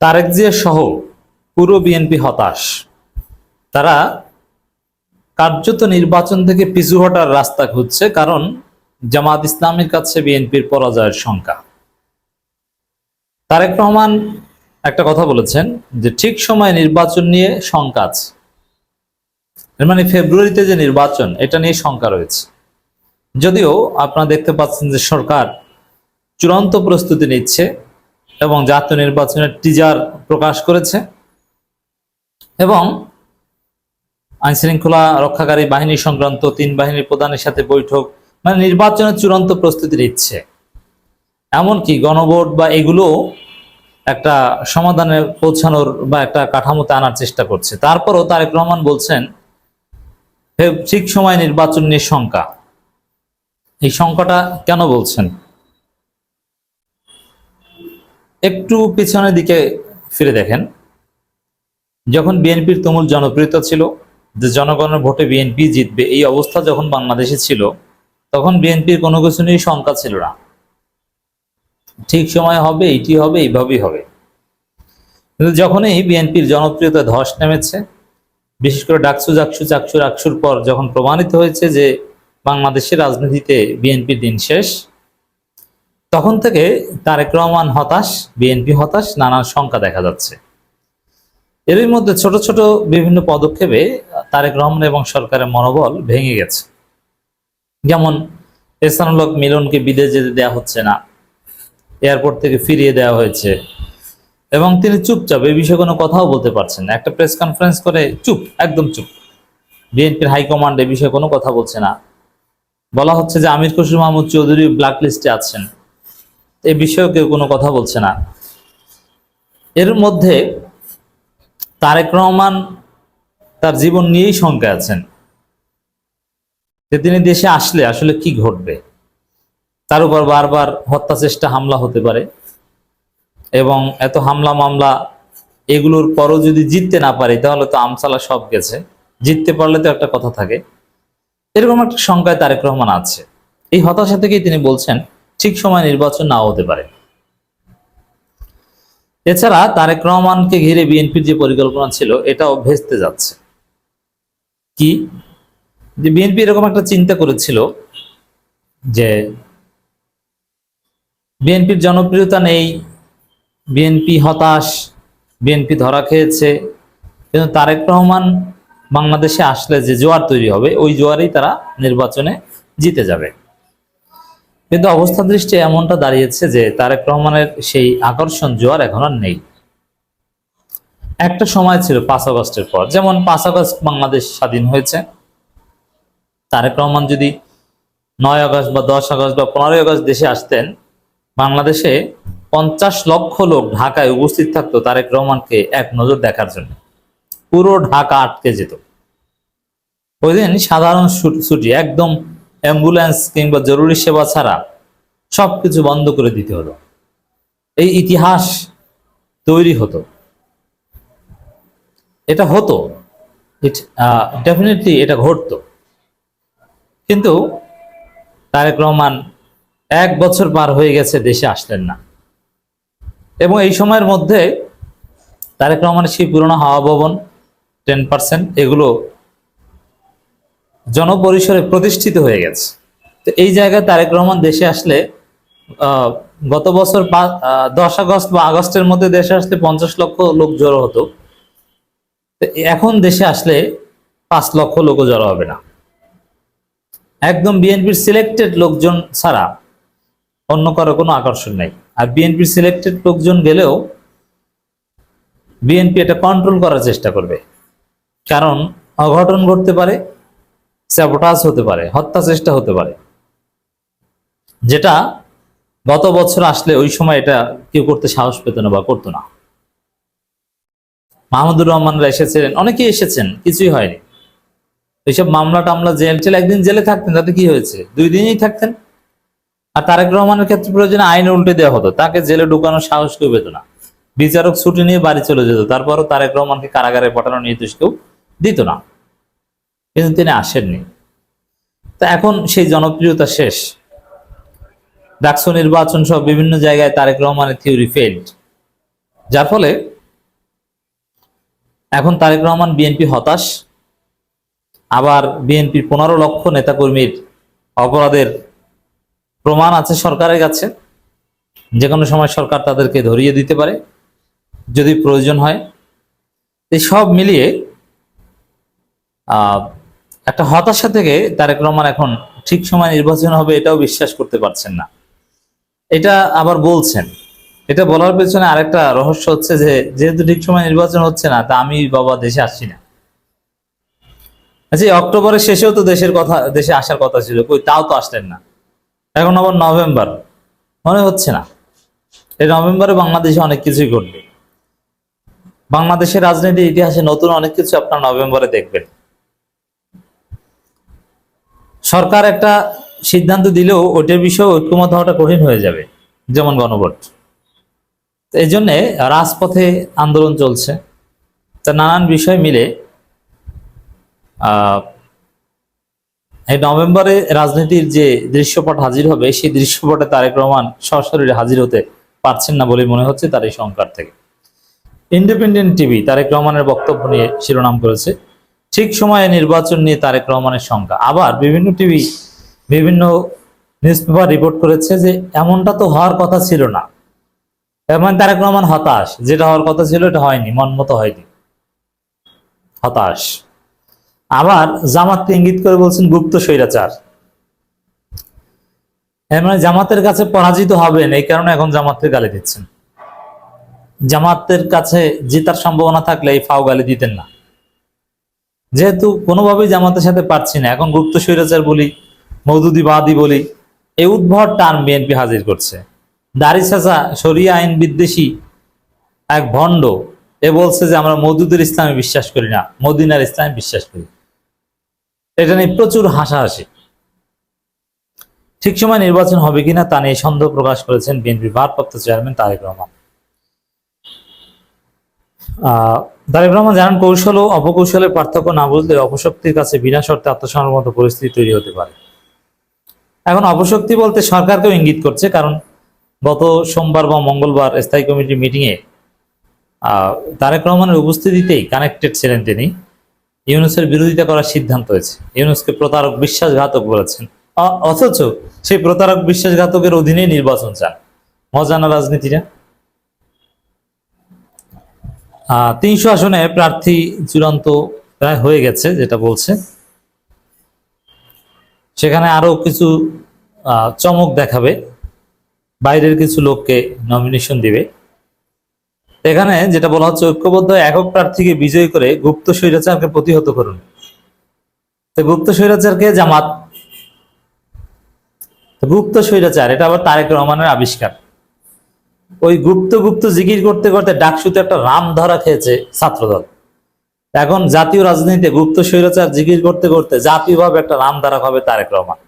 তারেক জিয়া সহ পুরো বিএনপি হতাশ। তারা কার্যত নির্বাচন থেকে পিছু হটার রাস্তা খুঁজছে কারণ জামাত ইসলামের কাছে বিএনপির পরাজয়ের শঙ্কা। তারেক রহমান একটা কথা বলেছেন যে ঠিক সময় নির্বাচন নিয়ে শঙ্কা আছে। মানে ফেব্রুয়ারিতে যে নির্বাচন, এটা নিয়ে শঙ্কা রয়েছে। যদিও আপনারা দেখতে পাচ্ছেন যে সরকার চূড়ান্ত প্রস্তুতি নিচ্ছে। এবং জাতীয় নির্বাচনের টিজার প্রকাশ করেছে। এবং আইন শৃঙ্খলা রক্ষাকারী বাহিনী সংক্রান্ত তিন বাহিনীর প্রধানের সাথে বৈঠক মানে নির্বাচনের চূড়ান্ত প্রস্তুতি নিচ্ছে। এমনকি গণভোট বা এগুলো একটা সমাধানে পৌঁছানোর বা একটা কাঠামোতে আনার চেষ্টা করছে। তারপরও তারেক রহমান বলছেন, "ফেব- ঠিক সময় নির্বাচন নিয়ে শঙ্কা। এই শঙ্কাটা কেন বলছেন? একটু পিছনের দিকে ফিরে দেখেন। যখন বিএনপির তুমুল জনপ্রিয়তা ছিল, যে জনগণের ভোটে বিএনপি জিতবে, এই অবস্থা যখন বাংলাদেশে ছিল, তখন বিএনপির কোনো কিছু নিয়ে শঙ্কা ছিল না। ঠিক সময় হবে এইটি হবে, এইভাবেই হবে। কিন্তু যখনই বিএনপির জনপ্রিয়তা ধস নেমেছে, বিশেষ করে ডাকসু, জাকসু, চাকসু, রাকসুর পর যখন প্রমাণিত হয়েছে যে বাংলাদেশের রাজনীতিতে বিএনপির দিন শেষ তখন থেকে তারেক রহমান হতাশ, বিএনপি হতাশ নানান শঙ্কা দেখা যাচ্ছে। এরই মধ্যে ছোট ছোট বিভিন্ন পদক্ষেপে তারেক রহমান এবং সরকারের মনোবল ভেঙে গেছে। যেমন এসানুলক মিলনকে বিদেশ যেতে দেওয়া হচ্ছে না, এয়ারপোর্ট থেকে ফিরিয়ে দেওয়া হয়েছে এবং তিনি চুপচাপ এই বিষয়ে কোনো কথাও বলতে পারছেন না। একটা প্রেস কনফারেন্স করে চুপ, একদম চুপ। বিএনপির হাইকমান্ড এ বিষয়ে কোনো কথা বলছে না। বলা হচ্ছে যে আমির খসরু মাহমুদ চৌধুরী ব্ল্যাক লিস্টে আছেন। এ বিষয়েও কেউ কোনো কথা বলছে না। এর মধ্যে তারেক রহমান তার জীবন নিয়েই শঙ্কায় আছেন যে তিনি দেশে আসলে আসলে কি ঘটবে। তার উপর বারবার হত্যা চেষ্টা, হামলা হতে পারে এবং এত হামলা, মামলা এগুলোর পরও যদি জিততে না পারি, তাহলে তো আমসালা সব গেছে। জিততে পারলে তো একটা কথা থাকে। এরকম একটা শঙ্কায় তারেক রহমান আছে। এই হতাশা থেকেই তিনি বলছেন ঠিক সময় নির্বাচন নাও হতে পারে। এছাড়া তারেক রহমানকে ঘিরে বিএনপির যে পরিকল্পনা ছিল, এটাও ভেস্তে যাচ্ছে। কি? যে বিএনপি এরকম একটা চিন্তা করেছিল যে বিএনপির জনপ্রিয়তা নেই, বিএনপি হতাশ, বিএনপি ধরা খেয়েছে, কিন্তু তারেক রহমান বাংলাদেশে আসলে যে জোয়ার তৈরি হবে, ওই জোয়ারেই তারা নির্বাচনে জিতে যাবে। কিন্তু অবস্থা দৃষ্টি এমনটা দাঁড়িয়েছে যে তারেক রহমানের সেই আকর্ষণ জোয়ার এখন আর নেই। একটা সময় ছিল পাঁচ আগস্টের পর, যেমন পাঁচ আগস্ট বাংলাদেশ স্বাধীন হয়েছে। তারেক রহমান যদি নয় আগস্ট বা দশ আগস্ট বা পনেরোই আগস্ট দেশে আসতেন, বাংলাদেশে পঞ্চাশ লক্ষ লোক ঢাকায় উপস্থিত থাকতো তারেক রহমানকে এক নজর দেখার জন্য। পুরো ঢাকা আটকে যেত। ওই দিন সাধারণ ছুটি, একদম অ্যাম্বুলেন্স কিংবা জরুরি সেবা ছাড়া সবকিছু বন্ধ করে দিতে হতো এই ইতিহাস তৈরি হতো। এটা হতো। ডেফিনেটলি এটা ঘটতো। কিন্তু তারেক রহমান এক বছর পার হয়ে গেছে দেশে আসলেন না। এবং এই সময়ের মধ্যে তারেক রহমানের সেই পুরনো হাওয়া ভবন টেন পার্সেন্ট এগুলো জনপরিসরে প্রতিষ্ঠিত হয়ে গেছে। তো এই জায়গায় তারেক রহমান দেশে আসলে গত বছর দশ আগস্ট বা আগস্টের মধ্যে দেশে আসলে পঞ্চাশ লক্ষ লোক জড়ো হতো। এখন দেশে আসলে পাঁচ লক্ষ লোকও জড়ো হবে না। একদম বিএনপির সিলেক্টেড লোকজন ছাড়া অন্য কারও কোনো আকর্ষণ নেই। আর বিএনপির সিলেক্টেড লোকজন গেলেও বিএনপি এটা কন্ট্রোল করার চেষ্টা করবে। কারণ অঘটন ঘটতে পারে স্যাবোটাজ হতে পারে, হত্যা চেষ্টা হতে পারে। যেটা গত বছর আসলে ওই সময় এটা কেউ করতে সাহস পেত না বা করতো না। মাহমুদুর রহমানরা এসেছিলেন, অনেকেই এসেছেন, কিছুই হয়নি। এইসব মামলা টামলা জেল টেল একদিন জেলে থাকতেন, তাতে কি হয়েছে? দুই দিনই থাকতেন। আর তারেক রহমানের ক্ষেত্রে প্রয়োজনে আইন উল্টে দেওয়া হতো, তাকে জেলে ঢুকানোর সাহস কেউ পেত না। বিচারক ছুটি নিয়ে বাড়ি চলে যেত, তারপরও তারেক রহমানকে কারাগারে পাঠানোর নির্দেশ কেউ দিত না। কিন্তু তিনি আসেননি। তা এখন সেই জনপ্রিয়তা শেষ। ডাকসু নির্বাচন সহ বিভিন্ন জায়গায় তারেক রহমানের থিওরি ফেল্ড যার ফলে এখন তারেক রহমান বিএনপি হতাশ, আবার বিএনপির পনেরো লক্ষ নেতাকর্মীর অপরাধের প্রমাণ আছে সরকারের কাছে। যে কোনো সময় সরকার তাদেরকে ধরিয়ে দিতে পারে, যদি প্রয়োজন হয়। এই সব মিলিয়ে একটা হতাশা থেকে তারেক রহমান এখন ঠিক সময় নির্বাচন হবে এটাও বিশ্বাস করতে পারছেন না। এটা আবার বলছেন। এটা বলার পেছনে আরেকটা রহস্য হচ্ছে যে, যেহেতু ঠিক সময় নির্বাচন হচ্ছে না, তা আমি বাবা দেশে আসছি না। আচ্ছা অক্টোবরের শেষেও তো দেশের কথা, দেশে আসার কথা ছিল। কই, তাও তো আসলেন না। এখন আবার নভেম্বর। মনে হচ্ছে না। এই নভেম্বরে বাংলাদেশে অনেক কিছুই ঘটবে। বাংলাদেশের রাজনীতির ইতিহাসে নতুন অনেক কিছু আপনার নভেম্বরে দেখবেন। সরকার একটা সিদ্ধান্ত দিলেও ওটার বিষয়ে ঐক্যমত হওয়াটা কঠিন হয়ে যাবে, যেমন গণভোট। এই জন্যে রাজপথে আন্দোলন চলছে। তা নানান বিষয় মিলে এই নভেম্বরে রাজনীতির যে দৃশ্যপট হাজির হবে, সেই দৃশ্যপটে তারেক রহমান সরাসরি হাজির হতে পারছেন না বলে মনে হচ্ছে তার এই সংকার থেকে। ইন্ডিপেন্ডেন্ট টিভি তারেক রহমানের বক্তব্য নিয়ে শিরোনাম করেছে। ঠিক সময়ে নির্বাচন নিয়ে তারেক রহমানের সংখ্যা। আবার বিভিন্ন টিভি, বিভিন্ন নিউজ পেপার রিপোর্ট করেছে যে এমনটা তো হওয়ার কথা ছিল না। এমন তারেক রহমান হতাশ। যেটা হওয়ার কথা ছিল, এটা হয়নি, মন মতো হয়নি। হতাশ। আবার জামাতকে ইঙ্গিত করে বলছেন গুপ্ত স্বৈরাচার। এর মানে জামাতের কাছে পরাজিত হবেন, এই কারণে এখন জামাতকে গালি দিচ্ছেন। জামাতের কাছে জেতার সম্ভাবনা থাকলে এই ফাও গালি দিতেন না। যেহেতু কোনোভাবেই জামাতের সাথে পারছি না, এখন গুপ্ত স্বৈরাচার বলি, মৌদুদিবাদী বলি, এই উদ্ভট টার্ম বিএনপি হাজির করছে। দাড়ি চাচা শরিয়া আইন বিদ্বেষী এক ভণ্ড, এ বলছে যে আমরা মৌদুদের ইসলামে বিশ্বাস করি না, মদিনার ইসলামে বিশ্বাস করি। এটা নিয়ে প্রচুর হাসাহাসি। ঠিক সময় নির্বাচন হবে কিনা তা নিয়ে সন্দেহ প্রকাশ করেছেন বিএনপির ভারপ্রাপ্ত চেয়ারম্যান তারেক রহমান। তারেক রহমান জানান, কৌশল ও অপকৌশলের পার্থক্য না বুঝলে অপশক্তির কাছে বিনা শর্তে আত্মসমর্পণ মতো পরিস্থিতি তৈরি হতে পারে। এখন অপশক্তি বলতে সরকারকেও ইঙ্গিত করছে, কারণ গত সোমবার বা মঙ্গলবার স্থায়ী কমিটি মিটিংয়ে তারেক রহমানের উপস্থিতিতেই কানেক্টেড ছিলেন তিনি। ইউনুসের বিরোধিতা করার সিদ্ধান্ত হয়েছে। ইউনুসকে প্রতারক বিশ্বাসঘাতক বলেছেন। অথচ সেই প্রতারক বিশ্বাসঘাতকের অধীনে নির্বাচন চান। মজানা রাজনীতিটা তিনশো আসনে প্রার্থী চূড়ান্ত প্রায় হয়ে গেছে, যেটা বলছে। সেখানে আরও কিছু চমক দেখাবে। বাইরের কিছু লোককে নমিনেশন দিবে। এখানে যেটা বলা হচ্ছে, ঐক্যবদ্ধ একক প্রার্থীকে বিজয়ী করে গুপ্ত স্বৈরাচারকে প্রতিহত করুন। গুপ্ত স্বৈরাচারকে জামাত। গুপ্ত স্বৈরাচার, এটা আবার তারেক রহমানের আবিষ্কার। ওই গুপ্ত গুপ্ত জিকির করতে করতে ডাকসুতে একটা রাম ধরা খেয়েছে ছাত্রদল। এখন জাতীয় রাজনীতিতে গুপ্ত স্বৈরাচার জিকির করতে করতে জাতীয়ভাবে একটা রাম ধরা হবে তারেক রহমান।